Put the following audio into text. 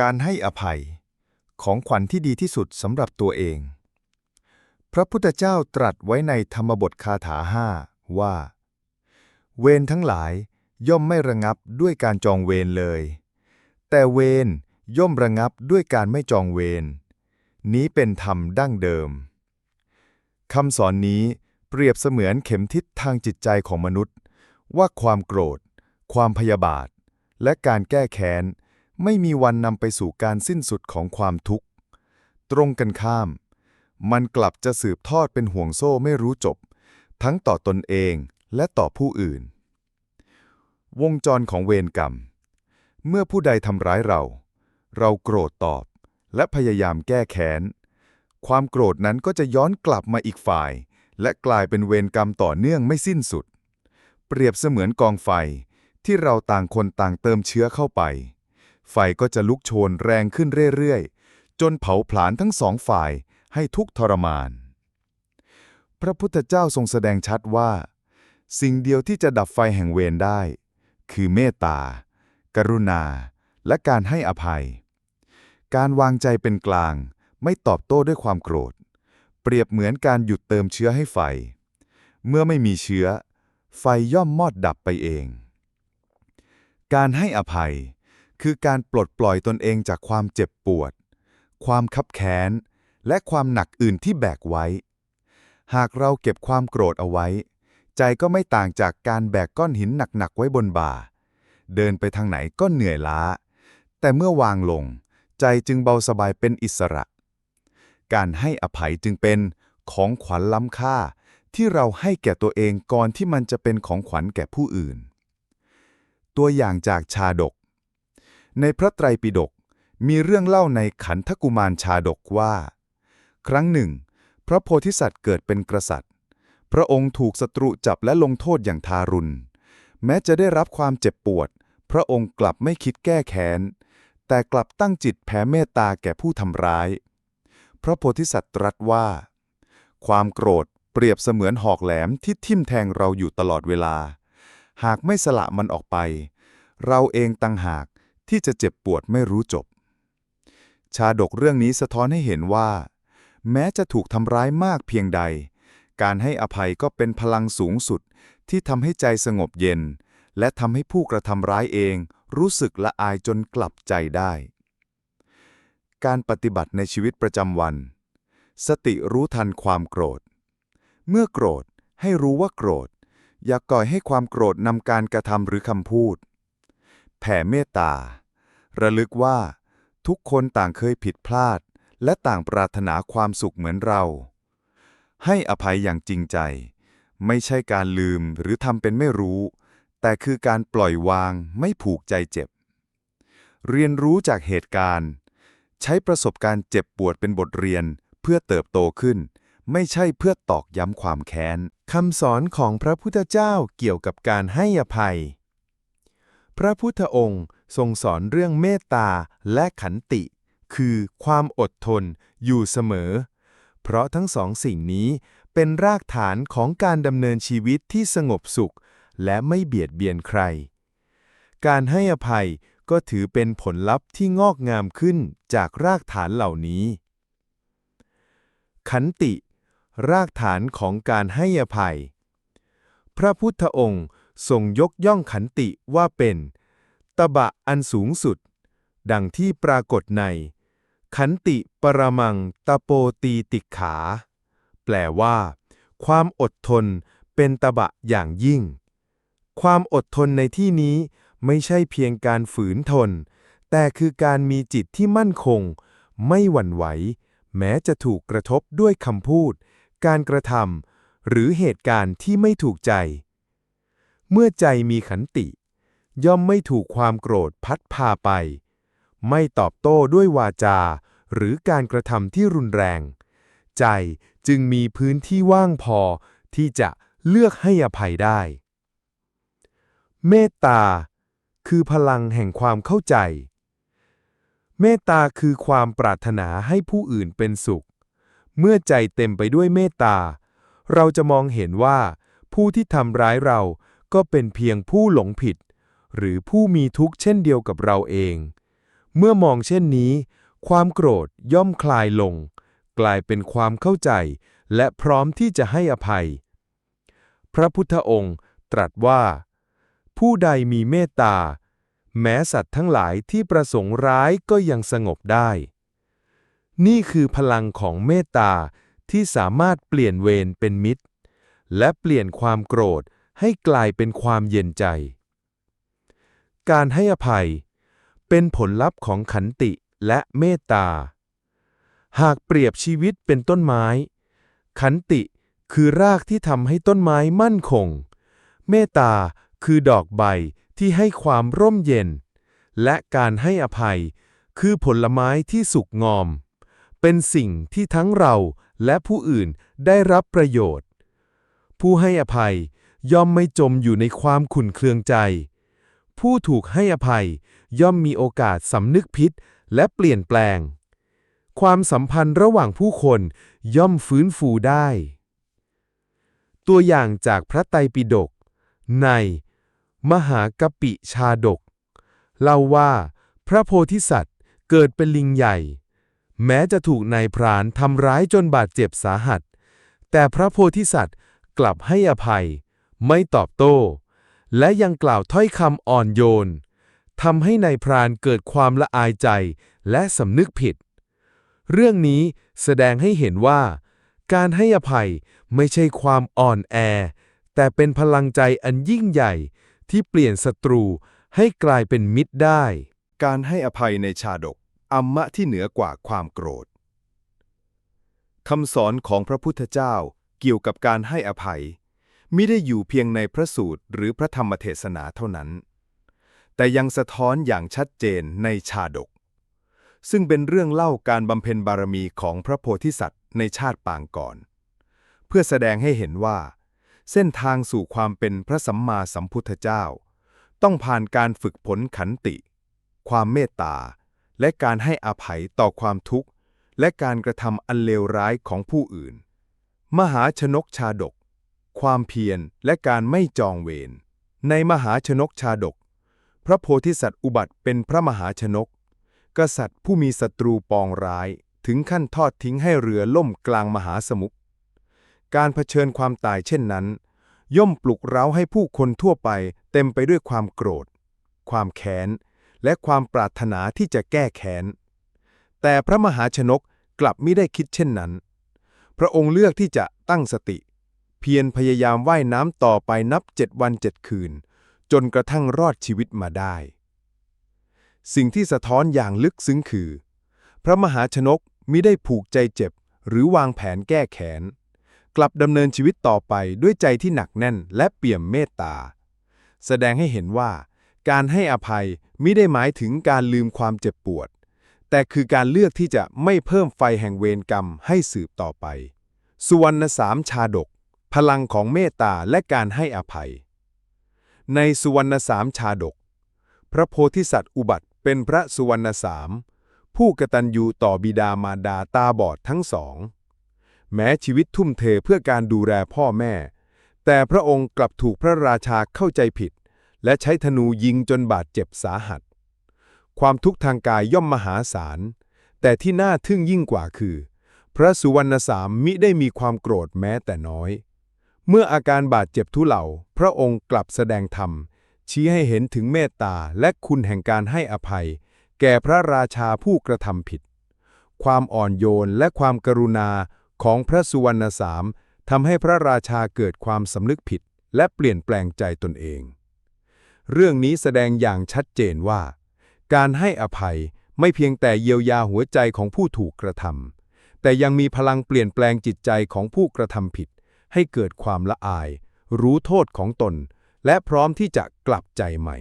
การให้อภัย ของขวัญที่ดีที่สุดสำหรับตัวเอง พระพุทธเจ้าตรัสไว้ในธรรมบทคาถาห้าว่า เวรทั้งหลายย่อมไม่ระงับด้วยการจองเวรเลย แต่เวรย่อมระงับด้วยการไม่จองเวรนี้เป็นธรรมดั้งเดิมคำสอนนี้เปรียบเสมือนเข็มทิศทางจิตใจของมนุษย์ ว่าความโกรธ ความพยาบาท และการแก้แค้น ไม่มีวันนำไปสู่การสิ้นสุดของความทุกข์ ตรงกันข้าม มันกลับจะสืบทอดเป็นห่วงโซ่ไม่รู้จบ ทั้งต่อตนเองและต่อผู้อื่น วงจรของเวรกรรม เมื่อผู้ใดทำร้ายเรา เราโกรธตอบ และพยายามแก้แค้น ความโกรธนั้นก็จะย้อนกลับมาอีกฝ่าย และกลายเป็นเวรกรรมต่อเนื่องไม่สิ้นสุด เปรียบเสมือนกองไฟที่เราต่างคนต่างเติมเชื้อเข้าไป ไฟก็จะลุกโชนแรงขึ้นเรื่อยๆ จนเผาผลาญทั้งสองฝ่ายให้ทุกทรมาน พระพุทธเจ้าทรงแสดงชัดว่า สิ่งเดียวที่จะดับไฟแห่งเวรได้ คือเมตตา กรุณา และการให้อภัย การวางใจเป็นกลาง ไม่ตอบโต้ด้วยความโกรธ เปรียบเหมือนการหยุดเติมเชื้อให้ไฟ เมื่อไม่มีเชื้อ ไฟย่อมมอดดับไปเอง การให้อภัย คือการปลดปล่อยตนเองจากความเจ็บปวด ความคับแค้น และความหนักอื่นที่แบกไว้ หากเราเก็บความโกรธเอาไว้ ใจก็ไม่ต่างจากการแบกก้อนหินหนักๆไว้บนบ่า เดินไปทางไหนก็เหนื่อยล้า แต่เมื่อวางลง ใจจึงเบาสบายเป็นอิสระ การให้อภัยจึงเป็นของขวัญล้ำค่าที่เราให้แก่ตัวเองก่อนที่มันจะเป็นของขวัญแก่ผู้อื่น ตัวอย่างจากชาดก ในพระไตรปิฎกมีเรื่องเล่าในขันธกุมารชาดกว่า ครั้งหนึ่ง พระโพธิสัตว์เกิดเป็นกษัตริย์ พระองค์ถูกศัตรูจับและลงโทษอย่างทารุณ แม้จะได้รับความเจ็บปวด พระองค์กลับไม่คิดแก้แค้น แต่กลับตั้งจิตแผ่เมตตาแก่ผู้ทำร้าย พระโพธิสัตว์ตรัสว่า ความโกรธเปรียบเสมือนหอกแหลมที่ทิ่มแทงเราอยู่ตลอดเวลา หากไม่สละมันออกไป เราเองตั้งหาก ที่จะเจ็บปวดไม่รู้จบ ชาดกเรื่องนี้สะท้อนให้เห็นว่า แม้จะถูกทำร้ายมากเพียงใด การให้อภัยก็เป็นพลังสูงสุดที่ทำให้ใจสงบเย็น และทำให้ผู้กระทำร้ายเอง รู้สึกละอายจนกลับใจได้ การปฏิบัติในชีวิตประจำวัน สติรู้ทันความโกรธ เมื่อโกรธให้รู้ว่าโกรธ อย่าก่อยให้ความโกรธนำการกระทำหรือคำพูด แผ่เมตตา ระลึกว่า ทุกคนต่างเคยผิดพลาด และต่างปรารถนาความสุขเหมือนเรา ให้อภัยอย่างจริงใจ ไม่ใช่การลืมหรือทำเป็นไม่รู้ แต่คือการปล่อยวางไม่ผูกใจเจ็บ เรียนรู้จากเหตุการณ์ ใช้ประสบการณ์เจ็บปวดเป็นบทเรียนเพื่อเติบโตขึ้น ไม่ใช่เพื่อตอกย้ำความแค้นคำสอนของพระพุทธเจ้าเกี่ยวกับการให้อภัย พระพุทธองค์ทรงสอนเรื่องเมตตาและขันติ คือความอดทนอยู่เสมอ เพราะทั้งสองสิ่งนี้เป็นรากฐานของการดำเนินชีวิตที่สงบสุข และไม่เบียดเบียนใคร การให้อภัยก็ถือเป็นผลลัพธ์ที่งอกงามขึ้นจากรากฐานเหล่านี้ ขันติ รากฐานของการให้อภัย พระพุทธองค์ ทรงยกย่องขันติว่าเป็น ตบะอันสูงสุด ดังที่ปรากฏใน ขันติปรมังตะโปตีติขา แปลว่า ความอดทนเป็นตบะอย่างยิ่ง ความอดทนในที่นี้ไม่ใช่เพียงการฝืนทน แต่คือการมีจิตที่มั่นคง ไม่หวั่นไหว แม้จะถูกกระทบด้วยคำพูด การกระทำหรือเหตุการณ์ที่ไม่ถูกใจ เมื่อใจมีขันติ ย่อมไม่ถูกความโกรธพัดพาไป ไม่ตอบโต้ด้วยวาจา หรือการกระทำที่รุนแรง ใจจึงมีพื้นที่ว่างพอที่จะเลือกให้อภัยได้ เมตตา คือพลังแห่งความเข้าใจ เมตตาคือความปรารถนาให้ผู้อื่นเป็นสุข เมื่อใจเต็มไปด้วยเมตตา เราจะมองเห็นว่า ผู้ที่ทำร้ายเรา ก็เป็นเพียงผู้หลงผิด หรือผู้มีทุกข์เช่นเดียวกับเราเอง เมื่อมองเช่นนี้ ความโกรธย่อมคลายลง กลายเป็นความเข้าใจ และพร้อมที่จะให้อภัย พระพุทธองค์ตรัสว่า ผู้ใดมีเมตตา แม้สัตว์ทั้งหลายที่ประสงค์ร้ายก็ยังสงบได้ นี่คือพลังของเมตตาที่สามารถเปลี่ยนเวรเป็นมิตร และเปลี่ยนความโกรธ ให้กลายเป็นความเย็นใจ การให้อภัย เป็นผลลัพธ์ของขันติและเมตตา หากเปรียบชีวิตเป็นต้นไม้ ขันติคือรากที่ทำให้ต้นไม้มั่นคง เมตตาคือดอกใบที่ให้ความร่มเย็น และการให้อภัย คือผลไม้ที่สุกงอม เป็นสิ่งที่ทั้งเราและผู้อื่นได้รับประโยชน์ ผู้ให้อภัย ย่อมไม่จมอยู่ในความขุ่นเคืองใจ ผู้ถูกให้อภัย ย่อมมีโอกาสสำนึกผิดและเปลี่ยนแปลง ความสัมพันธ์ระหว่างผู้คนย่อมฟื้นฟูได้ ตัวอย่างจากพระไตรปิฎกใน มหากปิชาดก เล่าว่าพระโพธิสัตว์เกิดเป็นลิงใหญ่ แม้จะถูกนายพรานทำร้ายจนบาดเจ็บสาหัส แต่พระโพธิสัตว์กลับให้อภัย ไม่ตอบโต้ และยังกล่าวถ้อยคำอ่อนโยนทำให้นายพรานเกิดความละอายใจและสำนึกผิด เรื่องนี้แสดงให้เห็นว่า การให้อภัยไม่ใช่ความอ่อนแอ แต่เป็นพลังใจอันยิ่งใหญ่ที่เปลี่ยนศัตรูให้กลายเป็นมิตรได้ การให้อภัยในชาดกอัมมะที่เหนือกว่าความโกรธคำสอนของพระพุทธเจ้าเกี่ยวกับการให้อภัย มิได้อยู่เพียงในพระสูตรหรือพระธรรมเทศนาเท่านั้น แต่ยังสะท้อนอย่างชัดเจนในชาดก ซึ่งเป็นเรื่องเล่าการบำเพ็ญบารมีของพระโพธิสัตว์ในชาติปางก่อน เพื่อแสดงให้เห็นว่า เส้นทางสู่ความเป็นพระสัมมาสัมพุทธเจ้า ต้องผ่านการฝึกผลขันติ ความเมตตา และการให้อภัยต่อความทุกข์ และการกระทำอันเลวร้ายของผู้อื่น มหาชนกชาดก ความเพียรและการไม่จองเวร ในมหาชนกชาดก พระโพธิสัตว์อุบัติเป็นพระมหาชนก กษัตริย์ผู้มีศัตรูปองร้าย ถึงขั้นทอดทิ้งให้เรือล่มกลางมหาสมุทร การเผชิญความตายเช่นนั้น ย่อมปลุกเร้าให้ผู้คนทั่วไปเต็มไปด้วยความโกรธ ความแค้น และความปรารถนาที่จะแก้แค้น แต่พระมหาชนกกลับไม่ได้คิดเช่นนั้น พระองค์เลือกที่จะตั้งสติ เพียรพยายามว่ายน้ำต่อไปนับเจ็ดวันเจ็ดคืน จนกระทั่งรอดชีวิตมาได้ สิ่งที่สะท้อนอย่างลึกซึ้งคือ พระมหาชนกมิได้ผูกใจเจ็บ หรือวางแผนแก้แค้นกลับดำเนินชีวิตต่อไปด้วยใจที่หนักแน่นและเปี่ยมเมตตา แสดงให้เห็นว่า การให้อภัยมิได้หมายถึงการลืมความเจ็บปวด แต่คือการเลือกที่จะไม่เพิ่มไฟแห่งเวรกรรมให้สืบต่อไป สุวรรณสามชาดก พลังของเมตตาและการให้อภัย ในสุวรรณสามชาดก พระโพธิสัตว์อุบัติเป็นพระสุวรรณสาม ผู้กตัญญูต่อบิดามารดาตาบอดทั้งสอง แม้ชีวิตทุ่มเทเพื่อการดูแลพ่อแม่ แต่พระองค์กลับถูกพระราชาเข้าใจผิด และใช้ธนูยิงจนบาดเจ็บสาหัส ความทุกข์ทางกายย่อมมหาศาล แต่ที่น่าทึ่งยิ่งกว่าคือ พระสุวรรณสามมิได้มีความโกรธแม้แต่น้อย เมื่ออาการบาดเจ็บทุเลาพระองค์กลับแสดงธรรม ชี้ให้เห็นถึงเมตตาและคุณแห่งการให้อภัย แก่พระราชาผู้กระทำผิด ความอ่อนโยนและความกรุณาของพระสุวรรณสามทำให้พระราชาเกิดความสำนึกผิด และเปลี่ยนแปลงใจตนเอง เรื่องนี้แสดงอย่างชัดเจนว่า การให้อภัยไม่เพียงแต่เยียวยาหัวใจของผู้ถูกกระทำแต่ยังมีพลังเปลี่ยนแปลงจิตใจของผู้กระทำผิด ให้เกิดความละอาย รู้โทษของตน และพร้อมที่จะกลับใจใหม่